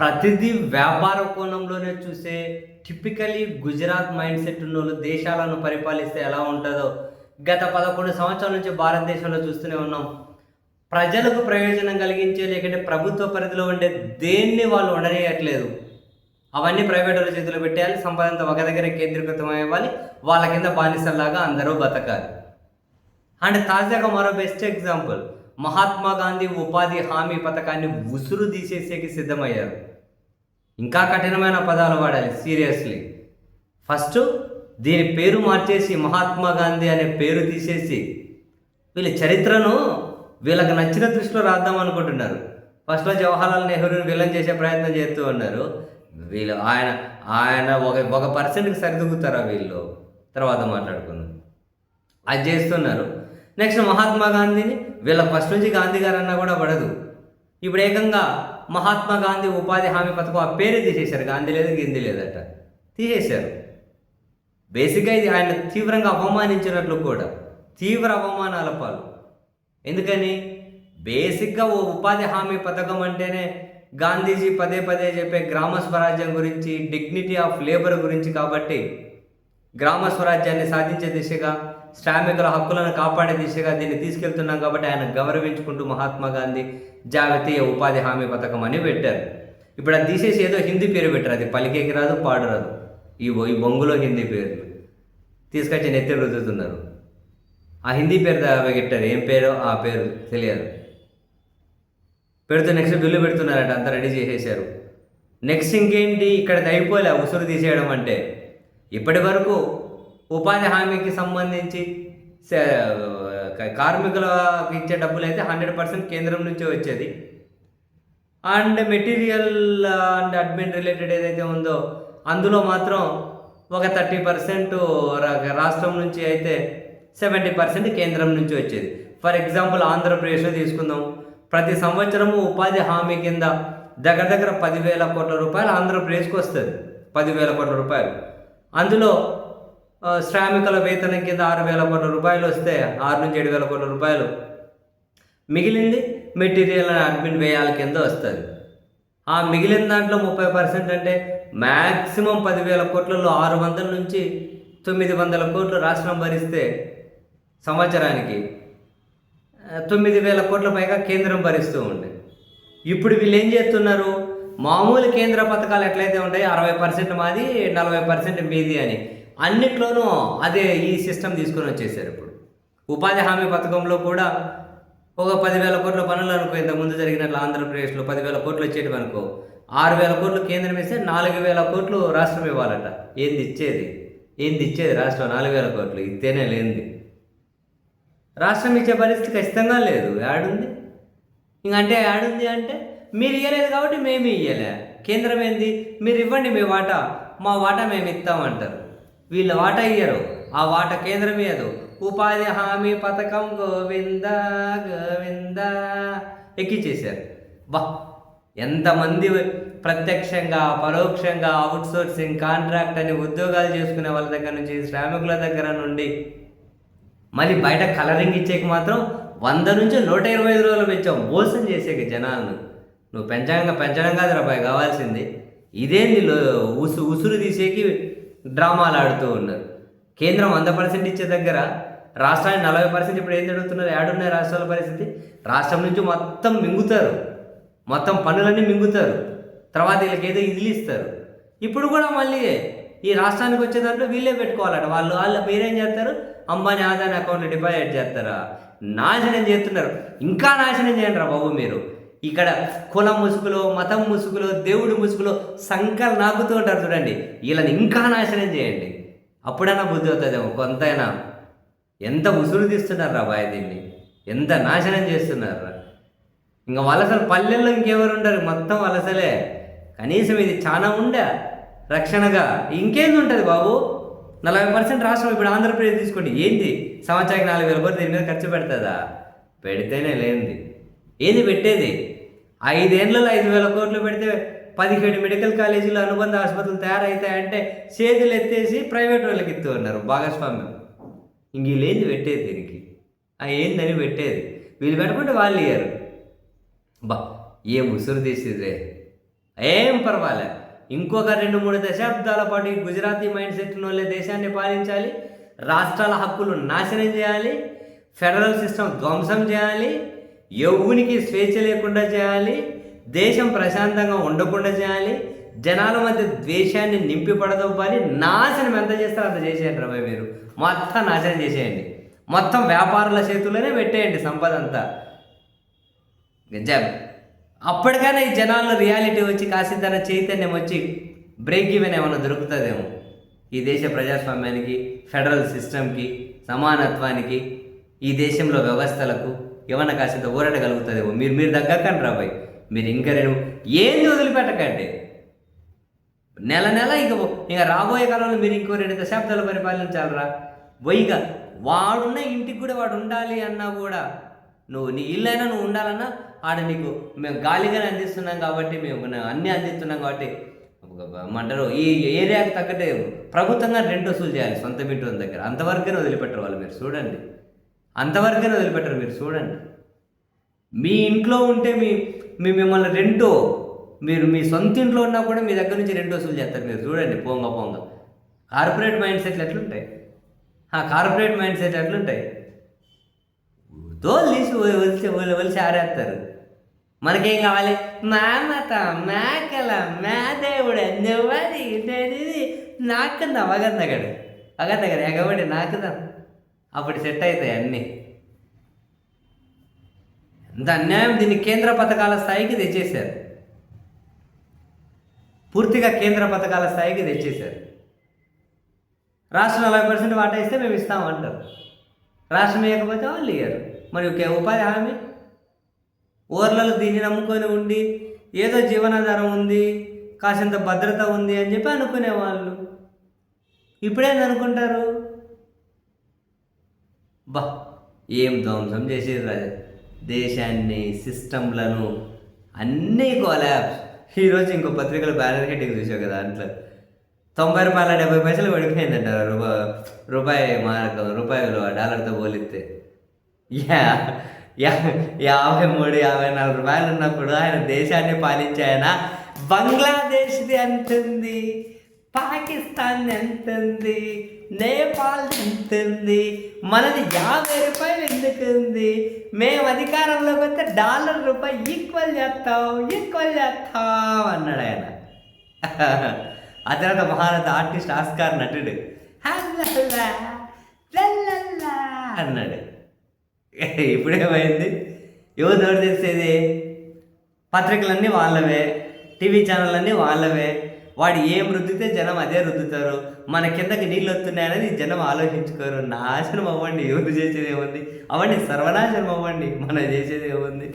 ప్రతిదీ వ్యాపార కోణంలోనే చూసే టిపికలీ గుజరాత్ మైండ్ సెట్ ఉన్న వాళ్ళు దేశాలను పరిపాలిస్తే ఎలా ఉంటుందో గత పదకొండు సంవత్సరాల నుంచి భారతదేశంలో చూస్తూనే ఉన్నాం. ప్రజలకు ప్రయోజనం కలిగించే లేకంటే ప్రభుత్వ పరిధిలో ఉండే దేన్ని వాళ్ళు ఉండనేయట్లేదు అవన్నీ ప్రైవేట్ వాళ్ళ చేతిలో పెట్టేయాలి సంపద ఒక దగ్గర కేంద్రీకృతం అవ్వాలి వాళ్ళ కింద బానిసల్లాగా అందరూ బతకాలి. అండ్ తాజాగా మరో బెస్ట్ ఎగ్జాంపుల్ మహాత్మా గాంధీ ఉపాధి హామీ పథకాన్ని ఉసురు తీసేసేకి సిద్ధమయ్యారు. ఇంకా కఠినమైన పదాలు వాడాలి సీరియస్లీ ఫస్ట్ దీని పేరు మార్చేసి మహాత్మా గాంధీ అనే పేరు తీసేసి వీళ్ళ చరిత్రను వీళ్ళకి నచ్చిన దృష్టిలో రాద్దాం అనుకుంటున్నారు. ఫస్ట్లో జవహర్లాల్ నెహ్రూని విలన్ చేసే ప్రయత్నం చేస్తూ ఉన్నారు. వీళ్ళు ఆయన ఆయన ఒక ఒక పర్సెంట్కి సరిదూగుతారా వీళ్ళు? తర్వాత మాట్లాడుకుందాం. అది చేస్తున్నారు. నెక్స్ట్ మహాత్మా గాంధీని వీళ్ళ ఫస్ట్ నుంచి గాంధీ గారు అన్నా కూడా పడదు. ఇప్పుడు ఏకంగా మహాత్మా గాంధీ ఉపాధి హామీ పథకం ఆ పేరే తీసేశారు. గాంధీ లేదు గింది లేదట. తీసేశారు. బేసిక్గా ఇది ఆయన తీవ్రంగా అవమానించినట్లు కూడా. తీవ్ర అవమానాల పాలు. ఎందుకని? బేసిక్గా ఓ ఉపాధి హామీ పథకం అంటేనే గాంధీజీ పదే పదే చెప్పే గ్రామ స్వరాజ్యం గురించి డిగ్నిటీ ఆఫ్ లేబర్ గురించి కాబట్టి గ్రామ స్వరాజ్యాన్ని సాధించే దిశగా శ్రామికుల హక్కులను కాపాడే దిశగా దీన్ని తీసుకెళ్తున్నాం కాబట్టి ఆయన గౌరవించుకుంటూ మహాత్మా గాంధీ జాతీయ ఉపాధి హామీ పథకం అని పెట్టారు. ఇప్పుడు అది తీసేసి ఏదో హిందీ పేరు పెట్టారు. అది పలికేకి రాదు పాడరాదు. ఈ ఈ బొంగులో హిందీ పేరు. తీసుకొచ్చి నెత్తి రుద్దుతున్నారు. ఆ హిందీ పేరు పెట్టారు. ఏం పేరో ఆ పేరు తెలియదు. పెడుతూ నెక్స్ట్ బిల్లు పెడుతున్నారట. అంతా రెడీ చేసేసారు నెక్స్ట్ ఇంకేంటి? ఇక్కడ అయిపోలే. ఉసురు తీసేయడం అంటే. ఇప్పటి వరకు ఉపాధి హామీకి సంబంధించి కార్మికులకు ఇచ్చే డబ్బులు అయితే హండ్రెడ్ పర్సెంట్ కేంద్రం నుంచే వచ్చేది. And material and admin related ఏదైతే ఉందో అందులో మాత్రం ఒక థర్టీ పర్సెంట్ రాష్ట్రం నుంచి అయితే సెవెంటీ పర్సెంట్ కేంద్రం నుంచి వచ్చేది. ఫర్ ఎగ్జాంపుల్ ఆంధ్రప్రదేశ్లో తీసుకుందాం. ప్రతి సంవత్సరము ఉపాధి హామీ కింద దగ్గర దగ్గర పదివేల కోట్ల రూపాయలు ఆంధ్రప్రదేశ్కి వస్తుంది. పదివేల కోట్ల రూపాయలు. అందులో శ్రామికుల వేతనం కింద ఆరు వేల కోట్ల రూపాయలు వస్తే ఆరు నుంచి ఏడు వేల కోట్ల రూపాయలు. మిగిలింది మెటీరియల్ అండ్ అడ్మిన్ వ్యయాల కింద వస్తుంది. ఆ మిగిలిన దాంట్లో ముప్పై పర్సెంట్ అంటే మ్యాక్సిమం పదివేల కోట్లలో ఆరు వందల నుంచి తొమ్మిది వందల కోట్లు రాష్ట్రం భరిస్తే సంవత్సరానికి తొమ్మిది వేల కోట్ల పైగా కేంద్రం భరిస్తూ ఉండే ఇప్పుడు వీళ్ళు ఏం చేస్తున్నారు? మామూలు కేంద్ర పథకాలు ఎట్లయితే ఉంటాయి అరవై పర్సెంట్ మాది నలభై పర్సెంట్ మీది అని. అన్నిట్లోనూ అదే ఈ సిస్టమ్ తీసుకొని వచ్చేసారు ఇప్పుడు. ఉపాధి హామీ పథకంలో కూడా ఒక పదివేల కోట్ల పనులు అనుకో ఇంత ముందు జరిగినట్లు ఆంధ్రప్రదేశ్లో పదివేల కోట్లు వచ్చేటివి అనుకో ఆరు వేల కోట్లు కేంద్రం ఇస్తే నాలుగు వేల కోట్లు రాష్ట్రం ఇవ్వాలట. ఏంది ఇచ్చేది? ఏంది ఇచ్చేది రాష్ట్రం? నాలుగు వేల కోట్లు. ఇస్తేనే లేనిది. రాష్ట్రం ఇచ్చే పరిస్థితి ఖచ్చితంగా లేదు. యాడుంది? ఇంకంటే యాడుంది అంటే మీరు ఇవ్వలేదు కాబట్టి మేము ఇవ్వలే కేంద్రం ఏంది? మీరు ఇవ్వండి మీ వాటా. మా వాటా మేము ఇస్తామంటారు వీళ్ళ వాటా ఇయ్యరు ఆ వాటా కేంద్రం ఇయ్యదు ఉపాధి హామీ పథకం గోవింద గోవింద. ఎక్కిచ్చేశారు. బా ఎంతమంది ప్రత్యక్షంగా పరోక్షంగా అవుట్సోర్సింగ్ కాంట్రాక్ట్ అని ఉద్యోగాలు చేసుకునే వాళ్ళ దగ్గర నుంచి శ్రామికుల దగ్గర నుండి మళ్ళీ బయట కలరింగ్ ఇచ్చేకి మాత్రం వంద నుంచి నూట ఇరవై ఐదు రోజులు పెంచావు మోసం చేసేకి జనాలను నువ్వు పెంచడంగా పెంచడం కాదు రాబాయ్ కావాల్సింది. ఇదేంది ఉసు ఉసురు తీసేకి డ్రామాలు ఆడుతూ ఉన్నారు. కేంద్రం వంద పర్సెంట్ ఇచ్చే దగ్గర రాష్ట్రానికి నలభై పర్సెంట్ ఇప్పుడు ఏం జరుగుతున్నారు? ఏడున్నాయి రాష్ట్రాల పరిస్థితి. రాష్ట్రం నుంచి మొత్తం మింగుతారు. మొత్తం పనులన్నీ మింగుతారు. తర్వాత వీళ్ళకి ఏదో ఇదిలిస్తారు ఇప్పుడు కూడా మళ్ళీ ఈ రాష్ట్రానికి వచ్చే దాంట్లో వీళ్ళే పెట్టుకోవాలట. వాళ్ళు వాళ్ళు మీరేం చేస్తారు? అంబానీ ఆదాని అకౌంట్లో డిపాజిట్ చేస్తారా? నాశనం చేస్తున్నారు. ఇంకా నాశనం చేయండి రా బాబు మీరు. ఇక్కడ కులం ముసుగులో మతం ముసుగులో దేవుడి ముసుగులో సంకల్ నాకుతూ ఉంటారు చూడండి. వీళ్ళని ఇంకా నాశనం చేయండి. అప్పుడైనా బుద్ధి అవుతుందేమో కొంతైనా. ఎంత ఉసురు తీస్తున్నారు రా బాయ్ దీన్ని. ఎంత నాశనం చేస్తున్నారు రా ఇంకా వలసలు పల్లెల్లో ఇంకెవరు ఉండరు మొత్తం వలసలే. కనీసం ఇది చాలా ఉండే రక్షణగా. ఇంకేంది ఉంటుంది బాబు? నలభై పర్సెంట్ రాష్ట్రం ఇప్పుడు ఆంధ్రప్రదేశ్ తీసుకోండి. ఏంది? సంవత్సరానికి నాలుగు వేల కోట్లు దీని మీద ఖర్చు పెడుతుందా? పెడితేనే లేనిది. ఏది పెట్టేది? ఐదేళ్ళలో ఐదు వేల కోట్లు పెడితే పదిహేడు మెడికల్ కాలేజీలు అనుబంధ ఆసుపత్రులు తయారవుతాయంటే చేతులు ఎత్తేసి ప్రైవేట్ వాళ్ళకి ఇస్తూ ఉన్నారు భాగస్వామ్యం. ఇంక వీళ్ళేంది పెట్టేది దీనికి? ఆ ఏందని పెట్టేది? వీళ్ళు పెట్టుకుంటే వాళ్ళు ఇయ్యారు. బా ఏం ఉసురు తీసిరే ఏం పర్వాలే. ఇంకొక రెండు మూడు దశాబ్దాల పాటు ఈ గుజరాతీ మైండ్ సెట్ వాళ్ళే దేశాన్ని పాలించాలి రాష్ట్రాల హక్కులు నాశనం చేయాలి ఫెడరల్ సిస్టమ్ ధ్వంసం చేయాలి యవ్వునికి స్వేచ్ఛ లేకుండా చేయాలి దేశం ప్రశాంతంగా ఉండకుండా చేయాలి జనాల మధ్య ద్వేషాన్ని నింపి పడదవ్వాలి నాశనం ఎంత చేస్తారో అంత చేసేయండి రమయ్య మీరు మొత్తం నాశనం చేసేయండి. మొత్తం వ్యాపారుల చేతుల్లోనే పెట్టేయండి సంపద అంతా. నిజం అప్పటికైనా ఈ జనాల్లో రియాలిటీ వచ్చి కాసింతన చైతన్యం వచ్చి బ్రేక్ ఈవెన్ ఏమైనా దొరుకుతుందేమో. ఈ దేశ ప్రజాస్వామ్యానికి ఫెడరల్ సిస్టమ్కి సమానత్వానికి ఈ దేశంలో వ్యవస్థలకు ఏమన్నా కాసింత ఊరడగలుగుతుందేమో మీరు మీరు దగ్గరకండి రాబాయ్ మీరు ఇంకా నేను ఏంది వదిలిపెట్టకండి? నెల నెల ఇక ఇక రాబోయే కాలంలో మీరు ఇంకో రెండు దశాబ్దాలు పరిపాలించాలరా. పోయిగా వాడున్న ఇంటికి కూడా వాడు ఉండాలి అన్నా కూడా నువ్వు నీ ఇల్లైనా నువ్వు ఉండాలన్నా ఆడ నీకు మేము గాలిగానే అందిస్తున్నాం కాబట్టి మేము అన్నీ అందిస్తున్నాం కాబట్టి ఏమంటారు ఈ ఏరియాకి తగ్గట్టే ప్రభుత్వంగా రెంట్ వసూలు చేయాలి సొంత ఇంటి దగ్గర. అంతవరకునే వదిలిపెట్టరు వాళ్ళు మీరు. చూడండి. అంతవరకునే వదిలిపెట్టరు మీరు చూడండి. మీ ఇంట్లో ఉంటే మీ మీ మిమ్మల్ని రెంటో మీరు మీ సొంత ఇంట్లో ఉన్నా కూడా మీ దగ్గర నుంచి రెండో వసూలు చేస్తారు మీరు చూడండి పోంగ పోంగ. కార్పొరేట్ మైండ్ సెట్లు ఎట్లుంటాయి? కార్పొరేట్ మైండ్ సెట్ ఎట్లుంటాయి? తోలు తీసి వలిసి వలిసి ఆరేస్తారు. మనకేం కావాలి? మా మత మా కళ మా దేవుడు నువ్వది ఇది నాకుందా అగందగడు అగందగడు ఎగబడి నాకుదా అప్పుడు సెట్ అవుతాయి అన్నీ. ఎంత అన్యాయం దీన్ని కేంద్ర పథకాల స్థాయికి తెచ్చేశారు. పూర్తిగా కేంద్ర పథకాల స్థాయికి తెచ్చేశారు. రాష్ట్రం నలభై పర్సెంట్ వాటా ఇస్తే మేము ఇస్తామంటారు రాష్ట్రం ఇవ్వకపోతే వాళ్ళు ఇయ్యారు. మరి ఉపాధి హామీ? ఊర్లలో దీన్ని నమ్ముకొని ఉండి ఏదో జీవనాధారం ఉంది కాసింత భద్రత ఉంది అని చెప్పి అనుకునేవాళ్ళు. ఇప్పుడేం అనుకుంటారు? బా ఏం ధ్వంసం చేసేది దేశాన్ని సిస్టంలను అన్నీ కొలాబ్స్. ఈరోజు ఇంకో పత్రికలో బ్యానర్ హెడ్డింగ్ చూసావు కదా దాంట్లో తొంభై రూపాయల డెబ్బై పైసలు పడిపోయిందంట రూపాయి రూపాయి మార్కం రూపాయలు డాలర్తో పోలిస్తే. యా యా యాభై మూడు యాభై నాలుగు రూపాయలు ఉన్నప్పుడు ఆయన దేశాన్ని పాలించాయన? బంగ్లాదేశ్ది అంటుంది. పాకిస్తాన్ ఎంతుంది? నేపాల్ ఎంతుంది? మనది యాభై రూపాయలు ఎందుకు ఉంది మేము అధికారంలోకి వస్తే డాలర్ రూపాయి ఈక్వల్ చేస్తాం ఈక్వల్ చేస్తాం అన్నాడు ఆయన. ఆ తర్వాత మహారథ ఆర్టిస్ట్ ఆస్కార్ నటుడు. అన్నాడు. ఇప్పుడేమైంది? ఎవరు తెలిసేది? పత్రికలన్నీ వాళ్ళవే టీవీ ఛానళ్ళన్నీ వాళ్ళవే. వాడు ఏం రుద్దితే జనం అదే రుద్దుతారు. మన కిందకి నీళ్ళు వస్తున్నాయనేది జనం ఆలోచించుకోరు. నాశనం అవ్వండి. ఎవరు చేసేది ఏముంది? అవ్వండి. సర్వనాశనం అవ్వండి. మనం చేసేది ఏముంది?